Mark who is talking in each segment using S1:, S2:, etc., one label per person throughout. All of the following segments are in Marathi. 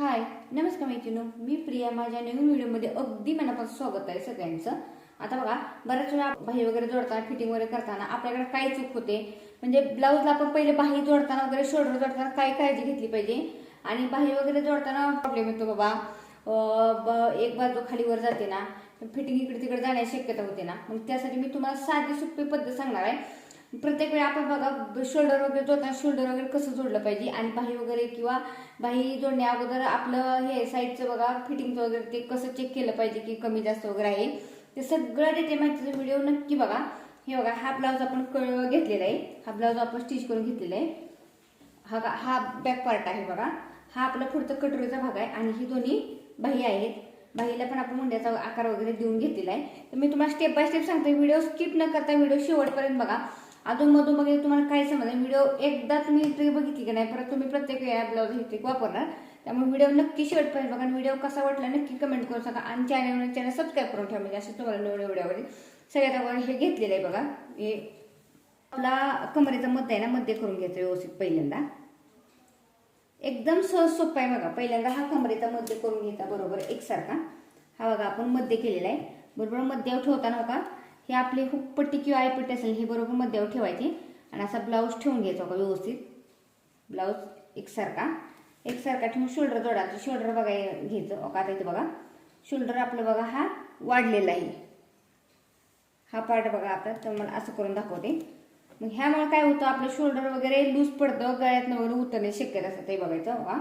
S1: हाय नमस्कार मैत्रिणी मी प्रिया. माझ्या नवीन व्हिडिओमध्ये अगदी मनापासून स्वागत आहे सगळ्यांचं. आता बघा बऱ्याच वेळा बाही वगैरे जोडताना फिटिंग वगैरे करताना आपल्याकडे काय चूक होते? म्हणजे ब्लाऊजला आपण पहिले बाही जोडताना वगैरे शोल्डर जोडताना काय काळजी घेतली पाहिजे? आणि बाही वगैरे जोडताना प्रॉब्लेम येतो बाबा. ब- एक बाजू खाली वर जाते ना फिटिंग इकडे तिकडे जाण्याची शक्यता होते ना. मग त्यासाठी मी तुम्हाला साधी सोपी पद्धत सांगणार आहे. प्रत्येक वेळी आपण बघा शोल्डर वगैरे जोडताना शोल्डर वगैरे कसं जोडलं पाहिजे? आणि बाही वगैरे किंवा बाही जोडण्या अगोदर आपलं हे साईडचं बघा फिटिंगचं वगैरे ते कसं चेक केलं पाहिजे की कमी जास्त वगैरे आहे? ते सगळं डिटेल माहितीचा व्हिडिओ नक्की बघा. हे बघा हा ब्लाऊज आपण घेतलेला आहे. हा ब्लाऊज आपण स्टिच करून घेतलेला आहे. हा हा बॅक पार्ट आहे बघा. हा आपला पुढचा कटोरीचा भाग आहे आणि ही दोन्ही बाही आहेत. बाहीला पण आपण मुंड्याचा आकार वगैरे देऊन घेतलेला आहे. तर मी तुम्हाला स्टेप बाय स्टेप सांगते व्हिडिओ स्किप न करता व्हिडिओ शेवटपर्यंत बघा. अजून मधून बघितलं तुम्हाला काही समजा व्हिडिओ एकदा तुम्ही ट्रिक बघितली की नाही परत तुम्ही प्रत्येक वेळा ब्लाउज ही ट्रिक वापरणार. त्यामुळे व्हिडिओ नक्की शेवटपर्यंत बघा आणि व्हिडिओ कसा वाटला नक्की कमेंट करून सांगा. आणि चॅनल चॅनल सबस्क्राईब करून ठेवा म्हणजे असं तुम्हाला नवीन व्हिडिओमध्ये. सगळ्यात अगोदर हे घेतलेलं आहे बघा. हे आपला कमरेचा मध्य आहे ना मध्य करून घ्यायचं व्यवस्थित पहिल्यांदा. एकदम सहज सोपं आहे बघा. पहिल्यांदा हा कमरेचा मध्य करून घ्यायचा बरोबर एकसारखा. हा बघा आपण मध्य केलेला आहे. बरोबर मध्यावर ठेवताना बघा हे आपली हुकपट्टी किंवा आयपट्टी असेल हे बरोबर मध्यावर ठेवायची. आणि असा ब्लाऊज ठेवून घ्यायचा का व्यवस्थित. ब्लाऊज एकसारखा. एकसारखा ठेवून शोल्डर जोडायचं. शोल्डर बघा घ्यायचं. का आता इथे बघा. शोल्डर आपलं बघा हा वाढलेला आहे. हा पार्ट बघा आता तर मला असं करून दाखवते. मग ह्यामुळे काय होतं आपलं शोल्डर वगैरे लूज पडतं गळ्यातनं वगैरे उतरणे शक्यता असते. ते बघायचं बघा.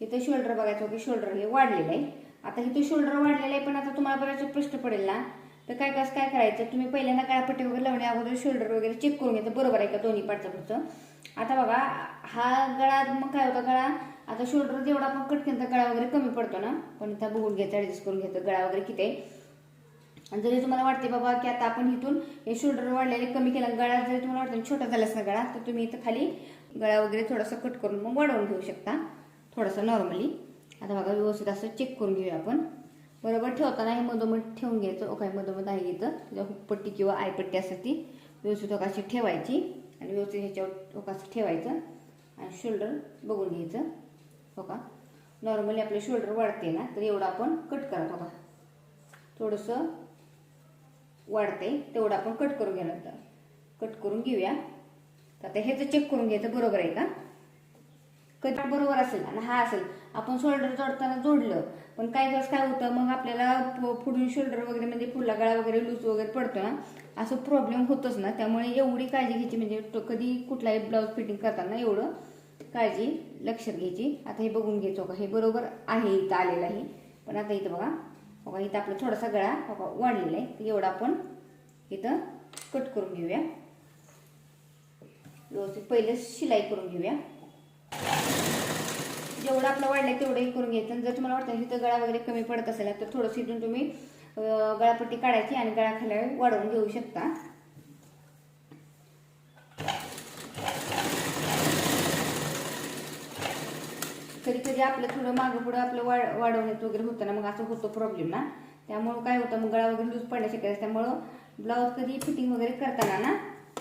S1: इथं शोल्डर बघायचं की शोल्डर हे वाढलेलं आहे. आता इथं शोल्डर वाढलेलं आहे पण आता तुम्हाला बऱ्याच प्रश्न पडेल ना. तर काय कसं काय करायचं? तुम्ही पहिल्यांदा काळापट्टी वगैरे लावण्या अगोदर शोल्डर वगैरे चेक करून घ्यायचं बरोबर आहे का दोन्ही पाठचं पुढचं? आता बघा हा गळा मग काय होतं गळा? आता शोल्डर जेवढा आपण कट केलं तर गळा वगैरे कमी पडतो ना? पण इथं बघून घ्यायचं ॲडजस्ट करून घ्यायचं गळा वगैरे किती आहे? आणि जरी तुम्हाला वाटते बाबा की आता आपण इथून हे शोल्डर वाढलेले कमी केला गळा जरी तुम्हाला वाटतं छोटा झालाच ना गळा तर तुम्ही इथं खाली गळा वगैरे थोडासा कट करून मग वाढवून घेऊ शकता. थोडंसं नॉर्मली आता बघा व्यवस्थित असं चेक करून घेऊया आपण. बरोबर ठेवताना हे मधोमध ठेवून घ्यायचं. ओ काय मधोमध आहे इथं. त्याच्या हुकपट्टी किंवा आयपट्टी असते ती व्यवस्थित ओकाशी ठेवायची. आणि व्यवस्थित ह्याच्यावर ओकाशी ठेवायचं. आणि शोल्डर बघून घ्यायचं. हो का नॉर्मली आपले शोल्डर वाढते ना तर एवढं आपण कट करत हो का थोडंसं वाढते तेवढं आपण कट करून घेणार कट करून घेऊया. तर आता ह्याचं चेक करून घ्यायचं. बरोबर आहे का? कट बरोबर असेल आणि हा असेल. आपण शोल्डर जोडताना जोडलं पण काही दिवस काय होतं मग आपल्याला प- पुढून शोल्डर वगैरे म्हणजे पुढला गळा वगैरे लूज वगैरे पडतो ना असं प्रॉब्लेम होतोच ना. त्यामुळे एवढी काळजी घ्यायची म्हणजे तो कधी कुठलाही ब्लाऊज फिटिंग करताना एवढं काळजी लक्षात घ्यायची. आता हे बघून घ्यायचो का हे बरोबर आहे इथं आलेलं आहे पण आता इथं बघा. बघा इथं आपला थोडासा गळा बघा वाढलेला आहे. एवढा आपण इथं कट करून घेऊया. व्यवस्थित पहिले शिलाई करून घेऊया. जेवढं आपलं वाढलं तेवढंही करून घ्यायचं. जर तुम्हाला वाटतं तिथं गळा वगैरे कमी पडत असेल तर थोडंसं इथून तुम्ही गळापट्टी काढायची आणि गळा खाली वाढवून घेऊ शकता. कधी कधी आपलं थोडं मागं पुढं आपलं वाढ वाढवण्यात वगैरे होतं ना मग असं होतो प्रॉब्लेम ना. त्यामुळं काय होतं मग गळा वगैरे लूज पडण्याची शक्यता त्यामुळं ब्लाऊज कधी फिटिंग वगैरे करताना ना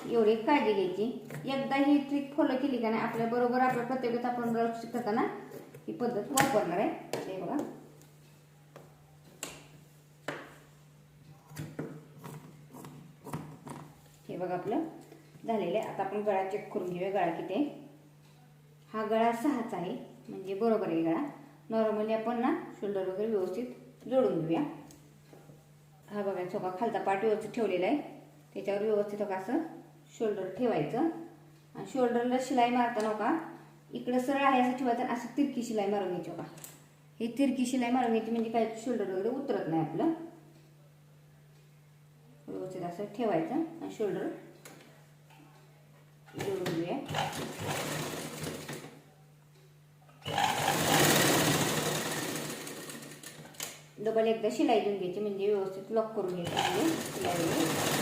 S1: एवढी काळजी घ्यायची. एकदा ही ट्रिक फॉलो केली का नाही आपल्या बरोबर आपल्या प्रत्येकच आपण ब्लाऊज करताना ही पद्धत वापरणार आहे. ते बघा. हे बघा आपलं झालेलं आहे. आता आपण गळा चेक करून घेऊया. गळा किती हा गळा सहाच आहे. म्हणजे बरोबर आहे गळा. नॉर्मली आपण ना शोल्डर वगैरे व्यवस्थित जोडून घेऊया. हा बघा चोका खालचा पाठ व्यवस्थित ठेवलेला आहे. त्याच्यावर व्यवस्थित असं शोल्डर ठेवायचं. आणि शोल्डरला शिलाई मारता नका. इकडं सरळ आहे असं ठेवायचं असं तिरकी शिलाई मारून घ्यायची बघा. हे तिरकी शिलाई मारून घ्यायची म्हणजे काय शोल्डर वगैरे उतरत नाही आपलं. व्यवस्थित असं ठेवायचं आणि शोल्डर जोडून घेऊया. डबल एकदा शिलाई देऊन घ्यायची म्हणजे व्यवस्थित लॉक करून घ्यायची शिलाई वगैरे.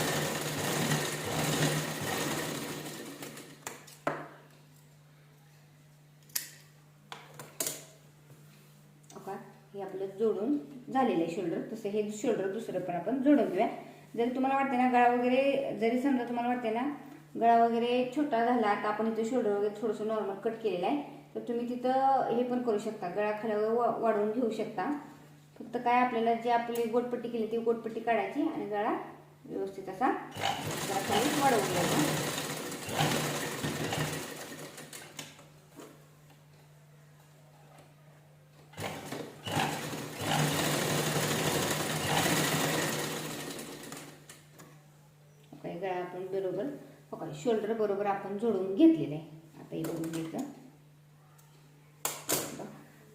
S1: ओका हे आपलं जोडून झालेलं आहे शोल्डर तसं हे शोल्डर दुसरं पण आपण जोडून घेऊया. जरी तुम्हाला वाटते ना गळा वगैरे जरी समजा तुम्हाला वाटते ना गळा वगैरे छोटा झाला आता आपण इथे शोल्डर वगैरे थोडंसं नॉर्मल कट केलेलं आहे तर तुम्ही तिथं हे पण करू शकता. गळा खाल्यावर वा- वाढवून घेऊ शकता. फक्त काय आपल्याला जी आपली गोटपट्टी केली ती गोटपट्टी काढायची आणि गळा व्यवस्थित असा जरा खाली वाढवून घ्यायचा काय गळा आपण बरोबर हो काय शोल्डर बरोबर आपण जोडून घेतलेलं आहे. आता हे बघून घ्यायचं.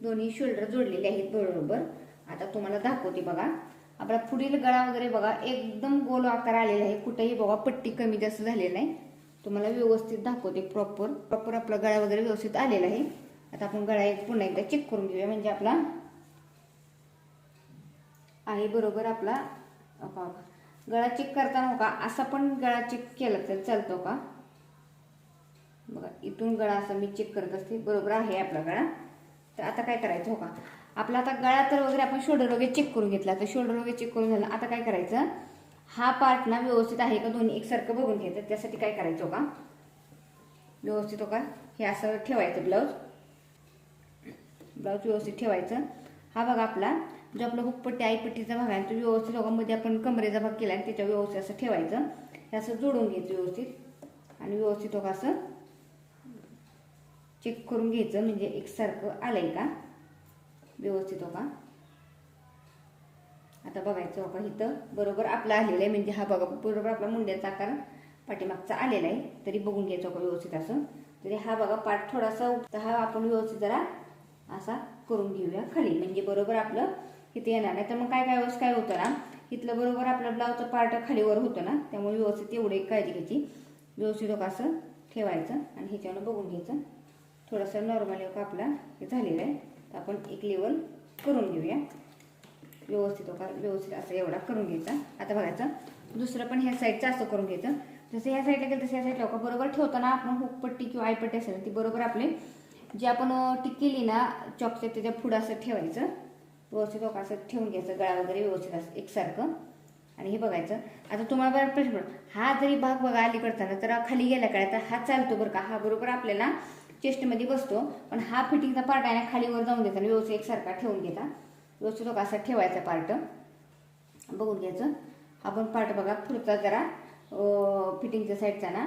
S1: दोन्ही शोल्डर जोडलेले आहेत बरोबर. आता तुम्हाला दाखवते बघा. आपला पुढील गळा वगैरे बघा एकदम गोल आकार आलेला आहे. कुठेही बघा पट्टी कमी जास्त झालेला आहे तुम्हाला व्यवस्थित दाखवते प्रॉपर प्रॉपर आपला गळा वगैरे व्यवस्थित आलेला आहे. आता आपण गळा एक पुन्हा एकदा चेक करून घेऊया. म्हणजे आपला आहे बरोबर आपला गळा चेक करताना हो का असा पण गळा चेक केला तर चालतो का? बघा इथून गळा असा मी चेक करत असते बरोबर आहे आपला गळा. तर आता काय करायचं हो का? आपला आता गळा तर वगैरे आपण शोल्डर वगैरे चेक करून घेतला तर शोल्डर वगैरे चेक करून झालं. आता काय करायचं? हा पार्ट ना व्यवस्थित आहे का दोन्ही? एकसारखं बघून घ्यायचं. त्यासाठी काय करायचं हो का? व्यवस्थित हो का? हे असं ठेवायचं ब्लाऊज ब्लाऊज व्यवस्थित ठेवायचं. हा बघा आपला म्हणजे जो आपला हुकपट्टी आईपट्टीचा भाग आहे. तो व्यवस्थित लोकांमध्ये आपण कमरेचा भाग केला आहे त्याच्या व्यवस्थित असं ठेवायचं. हे असं जोडून घ्यायचं व्यवस्थित. आणि व्यवस्थित होगा असं चेक करून घ्यायचं. म्हणजे एकसारखं आलंय का? व्यवस्थित होगा आता बघायचं हो का इथं. बरोबर आपला आलेला आहे. म्हणजे हा बघा बरोबर आपला मुंड्याचा आकार पाठीमागचा आलेला आहे. तरी बघून घ्यायचं हो का व्यवस्थित असं. तरी हा बघा पाठ थोडासा हा आपण व्यवस्थित जरा असा करून घेऊया खाली. म्हणजे बरोबर आपलं इथे येणार नाही. तर मग काय काय वेळेस काय होतं ना इथलं बरोबर आपलं ब्लाऊजचं पार्ट खालीवर होतं ना त्यामुळे व्यवस्थित एवढे काळजी घ्यायची. व्यवस्थित असं ठेवायचं आणि ह्याच्यावर बघून घ्यायचं. थोडंसं नॉर्मल योग आपला हे झालेलं आहे. तर आपण एक लेवल करून घेऊया. व्यवस्थित हो का व्यवस्थित असं एवढा करून घ्यायचा. आता बघायचं दुसरं पण ह्या साईडचं असं करून घ्यायचं. जसं ह्या साईडला गेलं तसं ह्या साईडला का बरोबर ठेवताना आपण हुकपट्टी किंवा आयपट्टी असेल ना, ती बरोबर आपले जे आपण टिक केली ना चॉकच्या त्याच्या पुढं असं ठेवायचं. व्यवस्थित हो असं ठेवून घ्यायचं गळा वगैरे व्यवस्थित असं एकसारखं. आणि हे बघायचं. आता तुम्हाला बरं प्रश्न हा जरी भाग बघा अलीकडचा तर खाली गेला काय? तर हा चालतो बरं का? हा बरोबर आपल्याला चेस्टमध्ये बसतो. पण हा फिटिंगचा पार्ट आहे ना खालीवर जाऊन देता आणि व्यवस्थित एकसारखा ठेवून घेता. व्यवस्थित बघा असा ठेवायचा पार्ट बघून घ्यायचं. हा पण पार्ट बघा. पुढचा जरा फिटिंगच्या साईडचा ना.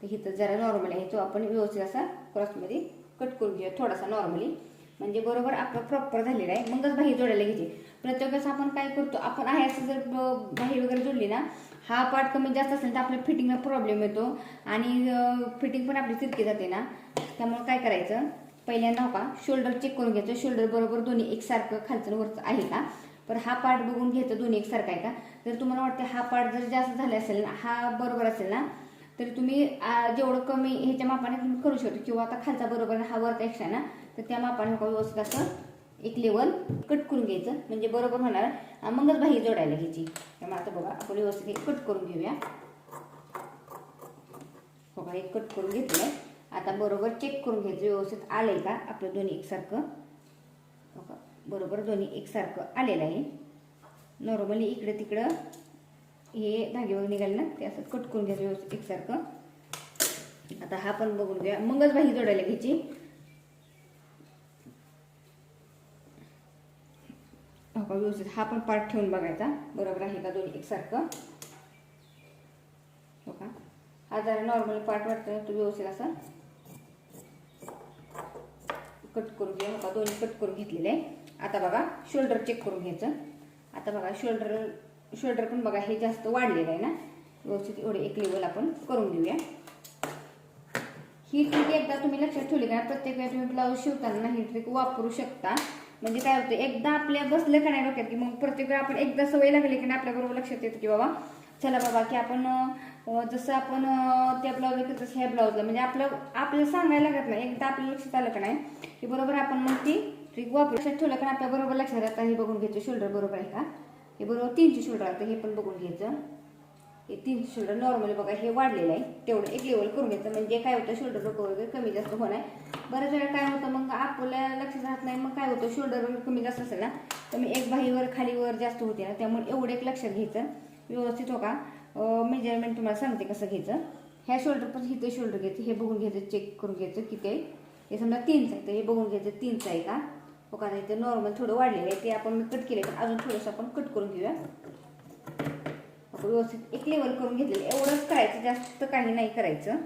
S1: तर हिथं जरा नॉर्मल आहे. तो आपण व्यवस्थित असा क्रॉसमध्ये कट करून घेऊया. थोडासा नॉर्मली म्हणजे बरोबर आपलं प्रॉपर झालेलं आहे. मगच बाही जोडायला घ्यायची प्रत्येक वेळेस आपण काय करतो आपण आहे असं जर बाही वगैरे जोडली ना हा पार्ट कमी जास्त असेल तर आपल्या फिटिंगला प्रॉब्लेम येतो. आणि फिटिंग पण आपली तितकी जाते ना. त्यामुळे काय करायचं पहिल्यांदा हो का शोल्डर चेक करून घ्यायचं. शोल्डर बरोबर दोन्ही एकसारखं खालचं वरचं आहे का? पण हा पार्ट बघून घ्यायचं दोन्ही एकसारखा आहे का? जर तुम्हाला वाटतं हा पार्ट जर जास्त झाला असेल ना हा बरोबर असेल ना तर तुम्ही जेवढं कमी ह्याच्या मापाने तुम्ही करू शकतो. किंवा आता खालचा बरोबर हा वरचा एक्स्ट्रा ना तर त्या मापाने व्यवस्थित असं एक लेवल कट करून घ्यायचं. म्हणजे बरोबर होणार. मगच बाही जोडायला घ्यायची. त्यामुळे आता बघा आपण व्यवस्थित हे कट करून घेऊया. हो का हे कट करून घेतलंय. आता बरोबर चेक करून घ्यायचं. व्यवस्थित आलंय का? आपलं दोन्ही एकसारखं. हो का बरोबर दोन्ही एकसारखं आलेलं आहे. नॉर्मली इकडं तिकडं हे धागेवर निघाले ना ते असं कट करून घ्यायचं व्यवस्थित एकसारखं. आता हा पण बघून घ्या मगच बाही जोडायला घ्यायची. हो का व्यवस्थित हा पण पार्ट ठेवून बघायचा. बरोबर आहे का दोन्ही एकसारखं? हो का हा जरा नॉर्मल पार्ट वाटतो तो व्यवस्थित असा कट करून घ्या. हो का दोन्ही कट करून घेतलेले. आहे आता बघा शोल्डर चेक करून घ्यायचं. आता बघा शोल्डर शोल्डर पण बघा हे जास्त वाढलेलं आहे ना? व्यवस्थित एवढे एक लेवल आपण करून घेऊया. ही ट्रिक एकदा तुम्ही लक्षात ठेवली कारण प्रत्येक वेळा तुम्ही ब्लाऊज शिवताना ही ट्रिक वापरू शकता. म्हणजे काय होतं एकदा आपल्या बसलं का नाही डोक्यात की मग प्रत्येक वेळा आपण एकदा सवय लागली की नाही आपल्या बरोबर लक्षात येतं की बाबा चला बाबा की आपण जसं आपण त्या ब्लाऊज तसं ह्या ब्लाऊजला म्हणजे आपलं आपल्याला सांगायला लागत नाही. एकदा आपल्या लक्षात आलं का नाही की बरोबर आपण मग ती ट्रिक वापरू. लक्षात ठेवलं कारण आपल्या बरोबर लक्षात आता हे बघून घ्यायचं शोल्डर बरोबर आहे का? हे बरोबर तीनशे शोल्डर आता हे पण बघून घ्यायचं. हे तीनशे शोल्डर नॉर्मली बघा हे वाढलेलं आहे. तेवढं एक लेवल करून घ्यायचं. म्हणजे काय होतं शोल्डर डोकं वगैरे कमी जास्त होणार. बऱ्याच वेळा काय होतं मग आपल्या लक्षात राहत नाही. मग काय होतं शोल्डर कमी जास्त असेल ना तर मी एक बाहीवर खालीवर जास्त होते ना त्यामुळे एवढं एक लक्षात घ्यायचं. व्यवस्थित हो का मेजरमेंट तुम्हाला सांगते कसं घ्यायचं. ह्या शोल्डर पण इथे शोल्डर घ्यायचं. हे बघून घ्यायचं चेक करून घ्यायचं किती आहे. हे समजा तीनचं आहे तर हे बघून घ्यायचं. तीनचं आहे का? हो का इथे नॉर्मल थोडं वाढलेलं आहे ते आपण मी कट केले पण अजून थोडंसं आपण कट करून घेऊया. आपण व्यवस्थित एक लेवल करून घेतलेलं एवढंच करायचं जास्त काही नाही करायचं.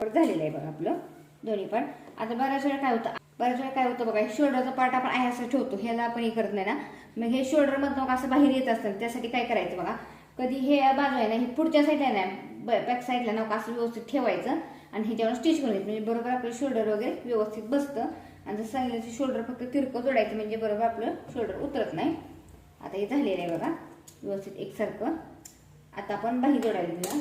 S1: पण झालेलं आहे बघा आपलं दोन्ही पण. आता बऱ्याच वेळा काय होतं बऱ्याच वेळा काय होतं बघा शोल्डरचा पार्ट आपण आहे असं ठेवतो ह्याला आपण हे करत नाही ना. मग हे शोल्डरमधनं असं बाहेर येत असतं त्यासाठी काय करायचं बघा कधी हे बाजू आहे ना हे पुढच्या साईडला आहे ना बॅक साईडला ना असं व्यवस्थित ठेवायचं. आणि ह्याच्यावर स्टिच करून म्हणजे बरोबर आपलं शोल्डर वगैरे व्यवस्थित बसतं. आणि जसं सांगितलं शोल्डर फक्त तिरकं जोडायचं म्हणजे बरोबर आपलं शोल्डर उतरत नाही. आता हे झालेलं आहे बघा. व्यवस्थित एकसारखं. आता आपण बाही जोडायला दिला.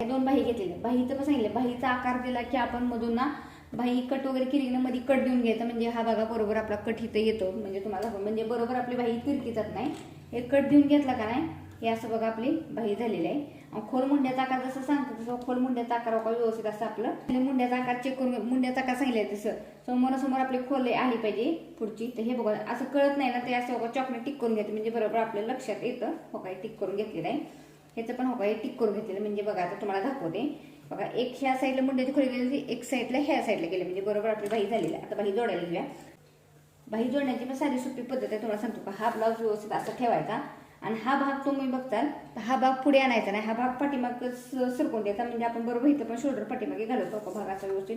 S1: हे दोन बाही घेतलेले. बाहीचं पण सांगितलं. बाहीचा आकार दिला की आपण मधून ना बाही कट वगैरे केली ना मध्ये कट देऊन घ्यायचा. म्हणजे हा बघा बरोबर आपला कट इथं येतो. म्हणजे तुम्हाला म्हणजे बरोबर आपली बाही तिरकी जात नाही. हे कट देऊन घेतला का नाही? हे असं बघा आपली बाही झालेली आहे. खोल मुंड्याचा आकार जसं सांगतो तसं खोल मुंड्याचा आकार बघा व्यवस्थित असं आपलं? मुंड्याचा आकार चेक करून मुंड्याचा आकार सांगितलंय तसं. समोरासमोर आपली खोल आली पाहिजे पुढची. तर हे बघा असं कळत नाही ना ते असं बघा चॉकलेट टिक करून घेते. म्हणजे बरोबर आपल्या लक्षात येतं. हो काय टिक करून घेतलेलं आहे. ह्याचं पण हो काय टिक करून घेतलेलं म्हणजे बघा आता तुम्हाला दाखवते. बघा एक ह्या साईडला मुंड्याची खोली गेली एक साईडला ह्या साईडला गेली. म्हणजे बरोबर आपली बाही झालेली आहे. आता बाही जोडायला घेऊया बाही जोडण्याची पण साधी सोपी पद्धत आहे. तुम्हाला सांगतो का हा ब्लाऊज व्यवस्थित असा ठेवायचा. आणि हा भाग तुम्ही बघताल तर हा भाग पुढे आणायचा नाही. हा भाग पाठीमाग स- सरकून द्यायचा. म्हणजे आपण बरोबर इथं पण शोल्डर पाठीमागे घालतो का भाग असा व्यवस्थित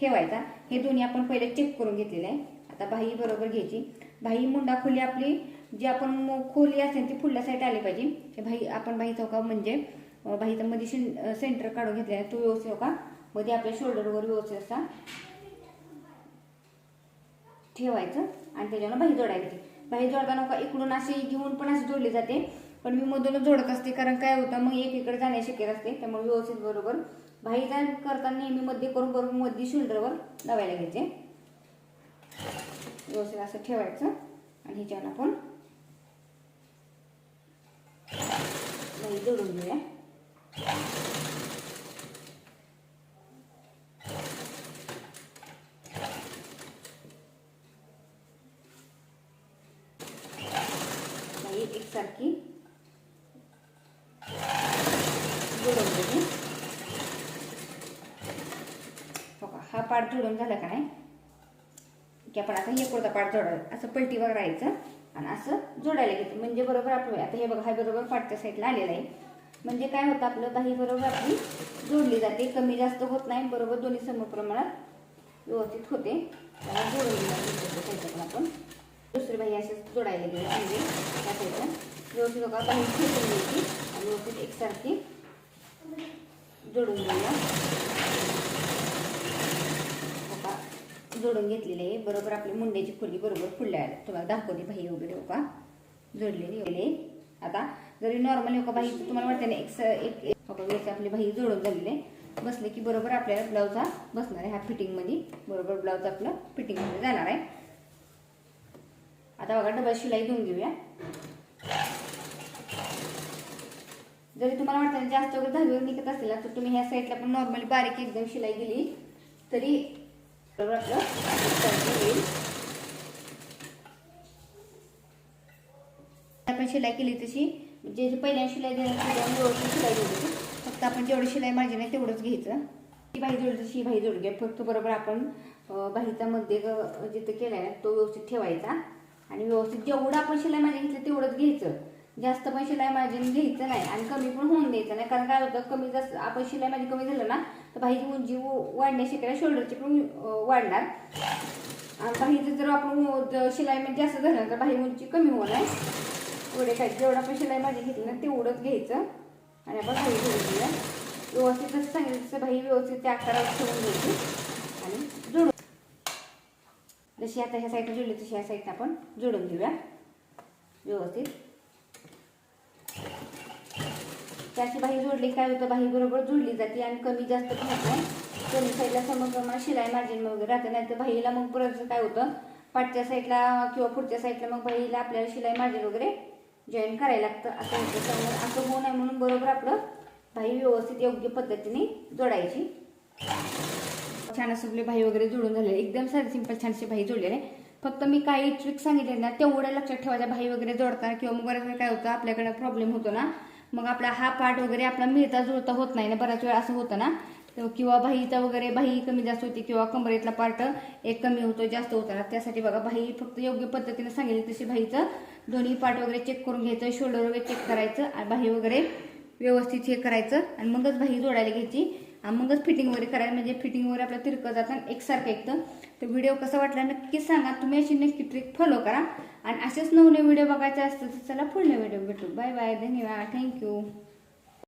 S1: ठेवायचा. हे दोन्ही आपण पहिले चेक करून घेतलेले आहे. आता बाही बरोबर घ्यायची. बाही मुंडा खोली आपली जी आपण मो- खोली असेल ती पुढल्या साईड आली पाहिजे. हे आपण बाही चौका म्हणजे अं, बाहीचा मध्ये शें- सेंटर काढून घेतलेला आहे. तो व्यवस्थित का मध्ये आपल्या शोल्डरवर व्यवस्थित असा ठेवायचं. आणि त्याच्यावर बाही जोडायची बाहेर जोडता जोडताना इकडून अशी घेऊन पण अशी जोडली जाते. पण मी मधूनच जोडत असते कारण काय होतं मग एकीकडे जाण्याची शक्यता असते. त्यामुळे व्यवस्थित बरोबर बाही जाण करताना नेहमी मध्ये करून बरोबर मध्ये शोल्डरवर लावायला घ्यायचे. व्यवस्थित असं ठेवायचं. आणि ह्याच्यावर आपण जोडून घेऊया बाही एकसारखी जोडून घ्यायची हो का हा पाठ जोडून झाला का नाही? की आपण आता हे कुर्ता पाठ जोडायला असं पलटीवर राहायचं आणि असं जोडायला घ्यायचं म्हणजे बरोबर आपलं आता हे बघा हा बरोबर पाठच्या साईडला आलेला आहे. म्हणजे काय होतं आपलं? बाही बरोबर आपली जोडली जाते. कमी जास्त होत नाही. बरोबर दोन्ही सम प्रमाणात व्यवस्थित होते. त्याला जोडून घ्यायचं आपण दुसरी बाई असेच जोडायला गेली. म्हणजे त्या साईडला व्यवस्थित बघा बाही खेचून घ्यायची आणि व्यवस्थित एकसारखी जोडून घेऊया जोडून घेतलेली आहे. बरोबर आपली मुंड्याची खोली बरोबर फुडल्या आल्या. तुम्हाला दाखवते बाही वगैरे हो का जोडलेली गेले आता जरी नॉर्मल हो का बाही तुम्हाला वाटते ना एक स- एक आपली बाही जोडून झालेली आहे. बसले की बरोबर आपल्याला ब्लाऊज हा बसणार आहे हा फिटिंगमध्ये बरोबर ब्लाऊज आपलं फिटिंगमध्ये जाणार आहे. आता बघा डबल शिलाई देऊन घेऊया. जरी तुम्हाला वाटतं ना जास्त वगैरे दहावीवर निघत असेल तर तुम्ही ह्या साईडला पण नॉर्मली बारीक एकदम शिलाई दिली तरी बरोबर आपलं आपण शिलाई केली तशी. म्हणजे जे पहिल्या शिलाई देणार व्यवस्थित शिलाई दिली फक्त आपण जेवढी शिलाई मार्जिन आहे तेवढंच घ्यायचं. ती बाही जोडली तशी बाई बाही जोडली. घ्या फक्त बरोबर आपण अं, बाहीचा मध्ये ग- जिथं केलाय आहे तो व्यवस्थित ठेवायचा. आणि व्यवस्थित जेवढं आपण शिलाई माझी घेतलं तेवढंच घ्यायचं. जास्त पण शिलाई मार्जिन घ्यायचं नाही आणि कमी पण होऊन द्यायचं नाही. कारण काय होतं कमी जास्त आपण शिलाई माझी कमी झालं ना तर बाहीची उंची वाढण्या वाढण्याची शोल्डरची पण वाढणार. आणि बाहीचं जर आपण शिलाई म्हणजे जास्त झालं तर बाही उंची कमी होणार. एवढे काय जेवढं आपण शिलाई माझी घेतली ना तेवढंच घ्यायचं. आणि आपण बाही जोडून व्यवस्थित जसं सांगितलं तसं बाही व्यवस्थित त्या आकारावर ठेवून घ्यायची आणि जोडून. जशी आता ह्या साईडला जोडली तशी ह्या साईडला आपण जोडून घेऊया. व्यवस्थित. त्याची बाही जोडली काय होतं बाही बरोबर जोडली जाते आणि कमी जास्त होत नाही. कमी साईडला समप्रमाण शिलाई मार्जिन वगैरे राहते नाही तर बाहीला मग परत काय होतं पाठच्या साईडला किंवा पुढच्या साईडला मग बाहीला आपल्याला शिलाई मार्जिन वगैरे जॉईन करायला लागतं. असं होतं. त्यामुळे असं होऊ नये म्हणून बरोबर आपलं बाही व्यवस्थित योग्य पद्धतीने जोडायची. छान असं आपले भाई वगैरे जोडून झालेले एकदम साधे सिंपल छानशी भाई जोडलेले फक्त मी काही ट्रिक सांगितले ना तेवढ्या लक्षात ठेवायच्या भाई वगैरे जोडताना किंवा मग बऱ्याच काय होतं आपल्याकडे प्रॉब्लेम होतो ना मग आपला हा पार्ट वगैरे आपला मिळता जुळता होत नाही ना बऱ्याच वेळा असं होतं ना. किंवा बाहीचा वगैरे बाही कमी जास्त होती किंवा कमरेतला पार्ट एक कमी होतो जास्त होता. त्यासाठी बघा बाही फक्त योग्य पद्धतीने सांगितली तशी बाहीचं दोन्ही पार्ट वगैरे चेक करून घ्यायचं शोल्डर वगैरे चेक करायचं आणि बाही वगैरे व्यवस्थित हे करायचं आणि मगच बाही जोडायला घ्यायची. आणि मगच फिटिंग वगैरे करायला म्हणजे फिटिंग वगैरे आपलं तिरकं जातात एकसारखं ऐकतं तर व्हिडिओ कसा वाटला नक्की सांगा. तुम्ही अशी नक्की ट्रिक फॉलो करा. आणि असेच नवने व्हिडिओ बघायचे असतील तर चला पुढले व्हिडिओ भेटू. बाय बाय धन्यवाद. Thank you